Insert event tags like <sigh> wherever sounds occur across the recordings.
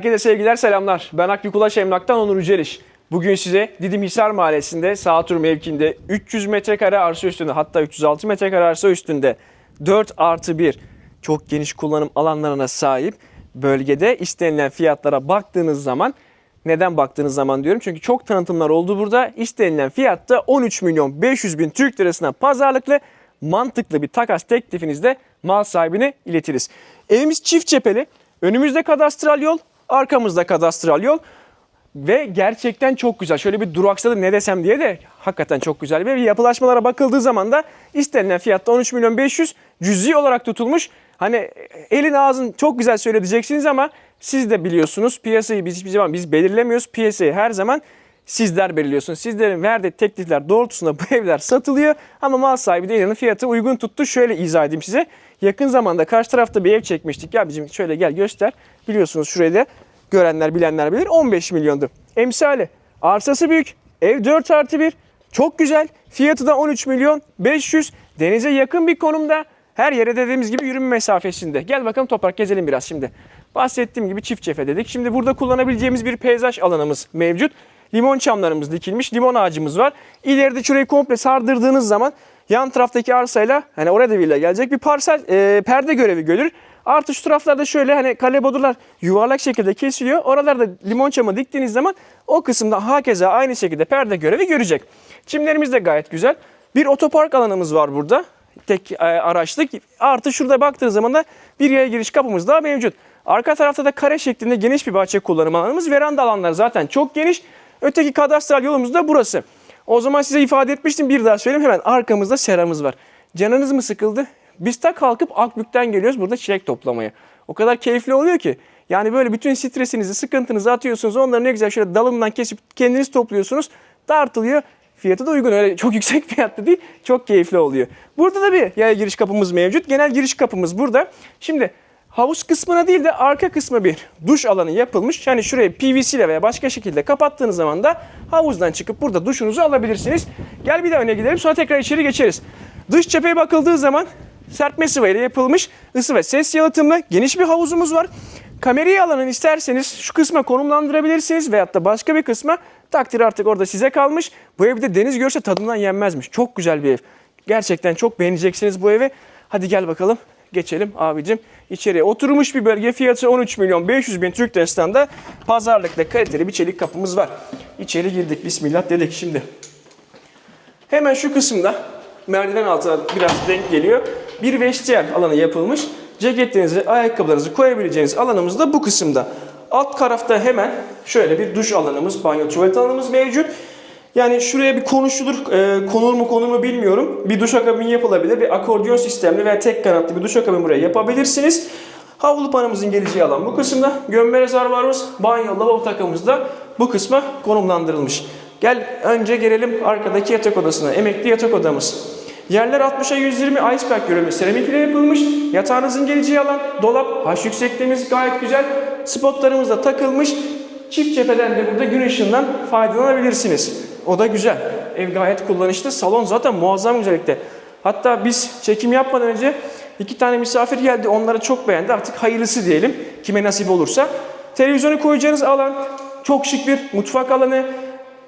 Herkese sevgiler selamlar. Ben Akbük Ulaş Emlak'tan Onur Yüceliş. Bugün size Didim Hisar Mahallesi'nde Sağtur mevkinde 300 metrekare arsa üstünde hatta 306 metrekare arsa üstünde 4 artı 1 çok geniş kullanım alanlarına sahip bölgede istenilen fiyatlara baktığınız zaman neden baktığınız zaman diyorum çünkü çok tanıtımlar oldu burada. İstenilen fiyatta 13 milyon 500 bin Türk lirasına pazarlıklı mantıklı bir takas teklifinizde mal sahibine iletiriz. Evimiz çift cepheli. Önümüzde kadastral yol, arkamızda kadastral yol. Ve gerçekten çok güzel. Şöyle bir duraksadım ne desem diye de hakikaten çok güzel ev. Yapılaşmalara bakıldığı zaman da istenilen fiyatta 13 milyon 500 cüzi olarak tutulmuş. Hani elin ağzın çok güzel söyledeceksiniz ama siz de biliyorsunuz piyasayı biz hiçbir zaman biz belirlemiyoruz. Piyasayı her zaman sizler belirliyorsunuz. Sizlerin verdiği teklifler doğrultusunda bu <laughs> evler satılıyor ama mal sahibi de inanın fiyatı uygun tuttu. Şöyle izah edeyim size. Yakın zamanda karşı tarafta bir ev çekmiştik. Ya bizim şöyle gel göster. Biliyorsunuz şurayı da görenler bilenler bilir 15 milyondu. Emsali arsası büyük ev 4 artı 1 çok güzel fiyatı da 13 milyon 500 denize yakın bir konumda her yere dediğimiz gibi yürüme mesafesinde. Gel bakalım toprak gezelim biraz şimdi. Bahsettiğim gibi çift cephe dedik. Şimdi burada kullanabileceğimiz bir peyzaj alanımız mevcut. Limon çamlarımız dikilmiş, limon ağacımız var. İleride şurayı komple sardırdığınız zaman yan taraftaki arsayla hani oraya da villa gelecek bir parsel e, perde görevi görür. Artı şu taraflarda şöyle hani kale bodurlar yuvarlak şekilde kesiliyor. Oralarda limon çamı diktiğiniz zaman o kısımda hakeza aynı şekilde perde görevi görecek. Çimlerimiz de gayet güzel. Bir otopark alanımız var burada. Tek e, araçlık. Artı şurada baktığınız zaman da bir yaya giriş kapımız daha mevcut. Arka tarafta da kare şeklinde geniş bir bahçe kullanım alanımız. Veranda alanları zaten çok geniş. Öteki kadastral yolumuz da burası. O zaman size ifade etmiştim bir daha söyleyeyim. Hemen arkamızda seramız var. Canınız mı sıkıldı? Biz ta kalkıp Akbük'ten geliyoruz burada çilek toplamaya. O kadar keyifli oluyor ki. Yani böyle bütün stresinizi, sıkıntınızı atıyorsunuz. Onları ne güzel şöyle dalından kesip kendiniz topluyorsunuz. Dartılıyor. Fiyatı da uygun. Öyle çok <laughs> yüksek fiyatlı değil. Çok keyifli oluyor. Burada da bir yaya giriş kapımız mevcut. Genel giriş kapımız burada. Şimdi havuz kısmına değil de arka kısmı bir duş alanı yapılmış. Yani şurayı PVC ile veya başka şekilde kapattığınız zaman da havuzdan çıkıp burada duşunuzu alabilirsiniz. Gel bir de öne gidelim sonra tekrar içeri geçeriz. Dış cepheye bakıldığı zaman serpme sıva ile yapılmış ısı ve ses yalıtımlı geniş bir havuzumuz var. Kamerayı alanın isterseniz şu kısma konumlandırabilirsiniz veyahut da başka bir kısma takdir artık orada size kalmış. Bu evde deniz görse tadından yenmezmiş. Çok güzel bir ev. Gerçekten çok beğeneceksiniz bu evi. Hadi gel bakalım geçelim abicim içeriye. Oturmuş bir bölge fiyatı 13 milyon 500 bin Türk lirasında pazarlıkta kaliteli bir çelik kapımız var. İçeri girdik bismillah dedik şimdi. Hemen şu kısımda merdiven altına biraz denk geliyor. Bir vestiyer alanı yapılmış. Ceketlerinizi, ayakkabılarınızı koyabileceğiniz alanımız da bu kısımda. Alt tarafta hemen şöyle bir duş alanımız, banyo tuvalet alanımız mevcut. Yani şuraya bir konuşulur, e, konur mu konur mu bilmiyorum. Bir duşakabin yapılabilir. Bir akordiyon sistemli veya tek kanatlı bir duşakabin buraya yapabilirsiniz. Havlu panımızın geleceği alan bu kısımda. Gömme rezervuarımız, banyo, lavabo takımımız da bu kısma konumlandırılmış. Gel önce gelelim arkadaki yatak odasına. Emekli yatak odamız. Yerler 60'a 120 iceberg görülmüş. Seramik ile yapılmış. Yatağınızın geleceği alan, dolap, haş yüksekliğimiz gayet güzel. Spotlarımız da takılmış. Çift cepheden de burada gün ışığından faydalanabilirsiniz. O da güzel. Ev gayet kullanışlı. Salon zaten muazzam güzellikte. Hatta biz çekim yapmadan önce iki tane misafir geldi. Onları çok beğendi. Artık hayırlısı diyelim. Kime nasip olursa. Televizyonu koyacağınız alan çok şık bir mutfak alanı.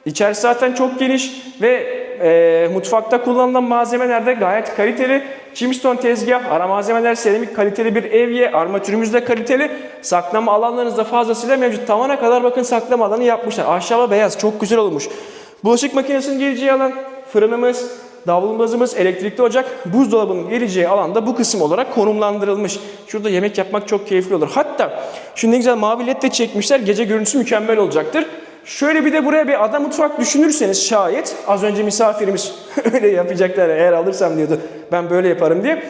İçerisi zaten çok geniş ve e, mutfakta kullanılan malzemeler de gayet kaliteli. Chimstone tezgah, ara malzemeler, seramik kaliteli bir evye, armatürümüz de kaliteli. Saklama alanlarınız da fazlasıyla mevcut. Tavana kadar bakın saklama alanı yapmışlar. Ahşaba beyaz, çok güzel olmuş. Bulaşık makinesinin geleceği alan, fırınımız, davlumbazımız, elektrikli ocak, buzdolabının geleceği alanda bu kısım olarak konumlandırılmış. Şurada yemek yapmak çok keyifli olur. Hatta şu ne güzel mavi ledle çekmişler. Gece görüntüsü mükemmel olacaktır. Şöyle bir de buraya bir ada mutfak düşünürseniz şayet az önce misafirimiz <laughs> öyle yapacaklar eğer alırsam diyordu ben böyle yaparım diye.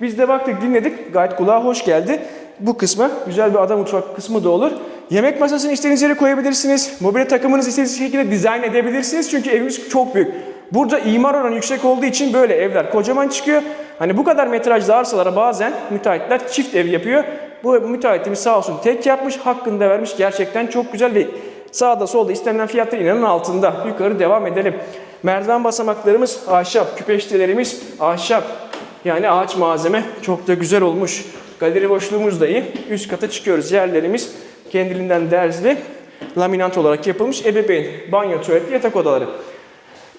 Biz de baktık dinledik gayet kulağa hoş geldi. Bu kısma güzel bir ada mutfak kısmı da olur. Yemek masasını istediğiniz yere koyabilirsiniz. Mobilya takımınızı istediğiniz şekilde dizayn edebilirsiniz. Çünkü evimiz çok büyük. Burada imar oranı yüksek olduğu için böyle evler kocaman çıkıyor. Hani bu kadar metrajlı arsalara bazen müteahhitler çift ev yapıyor. Bu müteahhitimiz sağ olsun tek yapmış, hakkını da vermiş. Gerçekten çok güzel ve Sağda solda istenilen fiyatlar inanın altında. Yukarı devam edelim. Merdiven basamaklarımız ahşap, küpeştelerimiz ahşap. Yani ağaç malzeme çok da güzel olmuş. Galeri boşluğumuz da iyi. Üst kata çıkıyoruz. Yerlerimiz Kendiliğinden derzli laminant olarak yapılmış ebeveyn banyo, tuvalet, yatak odaları.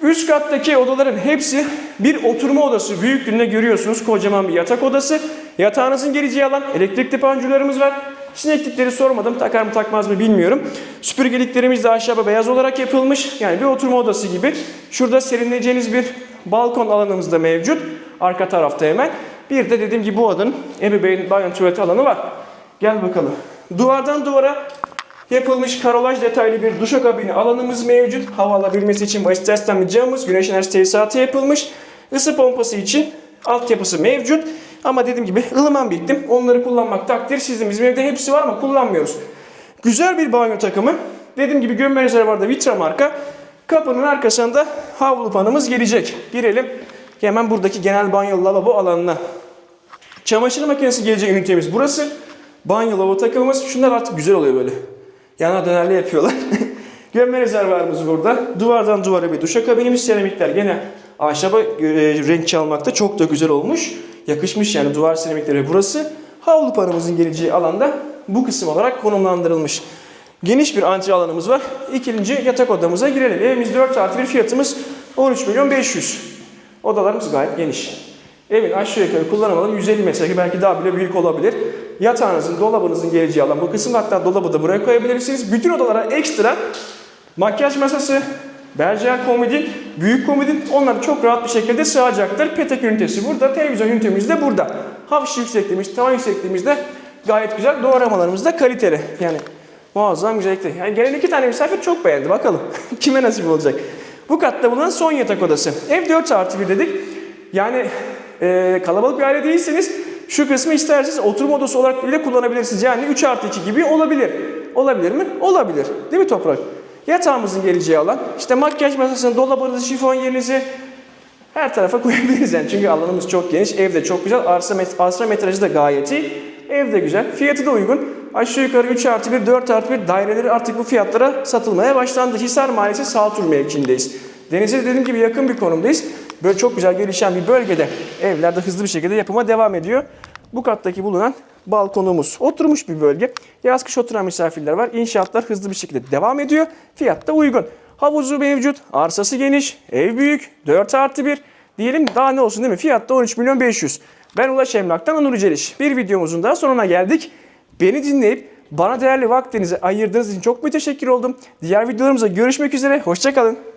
Üst kattaki odaların hepsi bir oturma odası büyüklüğünde görüyorsunuz. Kocaman bir yatak odası. Yatağınızın geleceği alan elektrikli panjurlarımız var. Sineklikleri sormadım. Takar mı takmaz mı bilmiyorum. Süpürgeliklerimiz de aşağıda beyaz olarak yapılmış. Yani bir oturma odası gibi. Şurada serinleyeceğiniz bir balkon alanımız da mevcut. Arka tarafta hemen. Bir de dediğim gibi bu odanın ebeveyn banyo tuvalet alanı var. Gel bakalım. Duvardan duvara Yapılmış karolaj detaylı bir duşakabini alanımız mevcut. Hava alabilmesi için basit tersten camımız, güneş enerji tesisatı yapılmış. Isı pompası için altyapısı mevcut. Ama dediğim gibi ılıman bir iklim. Onları kullanmak takdir sizin. Bizim evde hepsi var ama kullanmıyoruz. Güzel bir banyo takımı. Dediğim gibi gömme rezervuarda Vitra marka. Kapının arkasında havlu panımız gelecek. Girelim hemen buradaki genel banyo lavabo alanına. Çamaşır makinesi gelecek ünitemiz burası. Banyo lavabo takımımız. Şunlar artık güzel oluyor böyle. Yana dönerli yapıyorlar. <laughs> Gömme rezervuarımız burada. Duvardan duvara bir duşakabinimiz, seramikler gene ahşaba e, renk çalmakta çok da güzel olmuş. Yakışmış yani duvar seramikleri burası. Havlu panımızın geleceği alanda bu kısım olarak konumlandırılmış. Geniş bir antre alanımız var. İkinci yatak odamıza girelim. Evimiz 4 artı bir fiyatımız 13 milyon 500. Odalarımız gayet geniş. Evin aşağı yukarı kullanım alanı 150 metrekare belki daha bile büyük olabilir. Yatağınızın, dolabınızın geleceği alan bu kısım hatta dolabı da buraya koyabilirsiniz. Bütün odalara ekstra makyaj masası, berjer komodin, büyük komodin onlar çok rahat bir şekilde sığacaktır. Petek ünitesi burada, televizyon ünitemiz de burada. Hafif yüksekliğimiz, tavan yüksekliğimiz de gayet güzel. Doğramalarımız da kaliteli. Yani muazzam güzellikte. Yani gelen iki tane misafir çok beğendi. Bakalım <laughs> kime nasip olacak. Bu katta bulunan son yatak odası. Ev 4 artı 1 dedik. Yani e, kalabalık bir aile değilseniz şu kısmı isterseniz oturma odası olarak bile kullanabilirsiniz. Yani 3 artı 2 gibi olabilir. Olabilir mi? Olabilir. Değil mi Toprak? Yatağımızın geleceği alan. işte makyaj masasını, dolabınızı, şifon yerinizi her tarafa <laughs> koyabiliriz yani. Çünkü alanımız çok geniş. Ev de çok güzel. Arsa, met arsa metrajı da gayet iyi. Ev de güzel. Fiyatı da uygun. Aşağı yukarı 3 artı 1, 4 artı 1 daireleri artık bu fiyatlara satılmaya başlandı. Hisar Mahallesi Sağtur mevkiindeyiz. Denize dediğim gibi yakın bir konumdayız. Böyle çok güzel gelişen bir bölgede evler de hızlı bir şekilde yapıma devam ediyor. Bu kattaki bulunan balkonumuz oturmuş bir bölge. Yaz kış oturan misafirler var. İnşaatlar hızlı bir şekilde devam ediyor. Fiyat da uygun. Havuzu mevcut, arsası geniş, ev büyük, 4 artı 1. Diyelim daha ne olsun değil mi? Fiyat da 13 milyon 500. Ben Ulaş Emlak'tan Onur Celiş. Bir videomuzun daha sonuna geldik. Beni dinleyip bana değerli vaktinizi ayırdığınız için çok müteşekkir oldum. Diğer videolarımızda görüşmek üzere. Hoşçakalın.